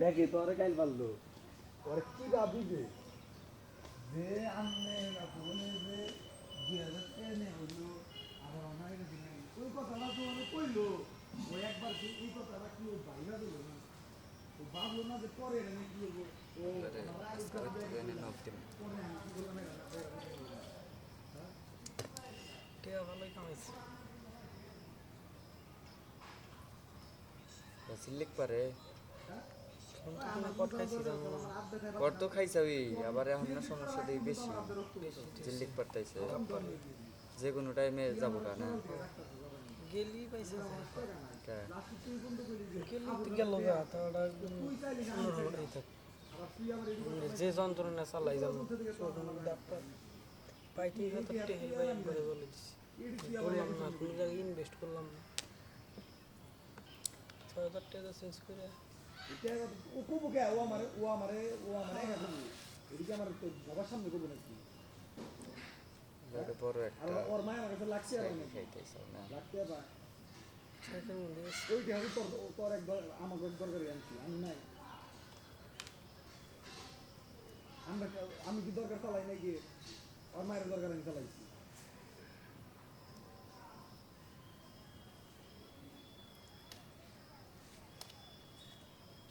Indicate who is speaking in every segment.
Speaker 1: দেখে তো ওরে গাইল পারল? ওরে কি ভাবি যে যে আমনে না ফোনে যে দুই হাজার টাকা নিয়ে হইল আমার দিলেন ওই কথাটা তো মানে কইলো ওই একবার কি এই কথাটা কি ওই বাইরা দিল না? ও ভাবলো না যে পরে এটা কি করব? ও আমি কি
Speaker 2: ভালোই কামাইছে?
Speaker 3: সিল্লিক পারে।
Speaker 2: ফোন তো খাইছি
Speaker 3: খাইছাবি আবার এখন না সমস্যা দেই বেশি জিল্লিক পারতাইছে যে কোনো টাইমে যাব না
Speaker 2: গেলি যে যন্ত্রণা চালাই যাব ডাক্তার কোনো জায়গায় ইনভেস্ট করলাম না ছয় হাজার টাকা চেঞ্জ করে
Speaker 1: এটা ও কবো কে ও আমারে ও আমারে ও আমারে করব এদিকে আমার তো বাবার সামনে করব নাকি?
Speaker 3: যাতে বড়
Speaker 1: আর
Speaker 3: একটা
Speaker 1: ওর মায়ের কাছে লাগছে আর অনেক
Speaker 3: খাইতেছ না।
Speaker 1: লাগতে বা
Speaker 2: ছয়টার মধ্যে
Speaker 1: ওইটা হবে তোর তোর এক দর- আমাকে এক দরকারি আনছি আমি নাই। আমরা কে- আমি কি দরকার চালাই নাকি? ওর মায়ের দরকার আমি চালাইছি।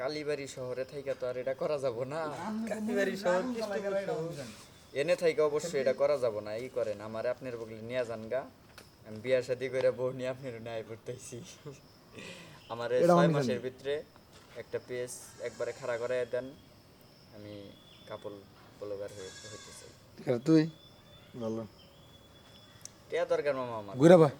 Speaker 3: কালীবাড়ি শহরে থাইকা তো আর এটা করা যাব না।
Speaker 2: কালীবাড়ি শহর
Speaker 3: এনে থাইকা অবশ্যই এটা করা যাব না এই করেন আমার আপনার বগলে নিয়ে যান গা। আমি বিয়ার শাদি করে বউ নিয়ে আপনার নাই পড়তেছি আমার ছয় মাসের ভিতরে একটা পেজ একবারে খাড়া করে দেন। আমি কাপড় ব্লগার হয়ে হইতে চাই
Speaker 4: তুই? ভালো।
Speaker 3: টিয়া দরকার মামা আমার।
Speaker 4: ঘুরে বা।